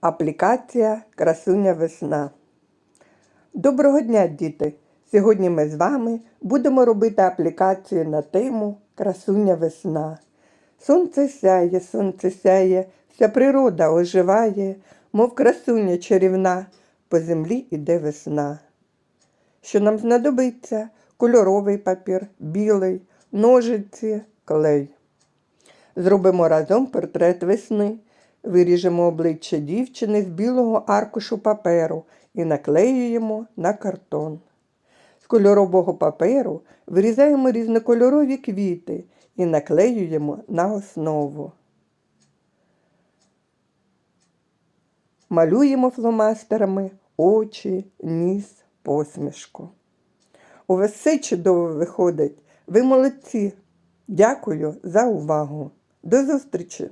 Аплікація Красуня весна. Доброго дня, діти! Сьогодні ми з вами будемо робити аплікацію на тему Красуня весна. Сонце сяє, сонце сяє, вся природа оживає, мов красуня чарівна, по землі іде весна. Що нам знадобиться? Кольоровий папір, білий, ножиці, клей. Зробимо разом портрет весни. Виріжемо обличчя дівчини з білого аркушу паперу і наклеюємо на картон. З кольорового паперу вирізаємо різнокольорові квіти і наклеюємо на основу. Малюємо фломастерами очі, ніс, посмішку. У вас все чудово виходить. Ви молодці. Дякую за увагу. До зустрічі!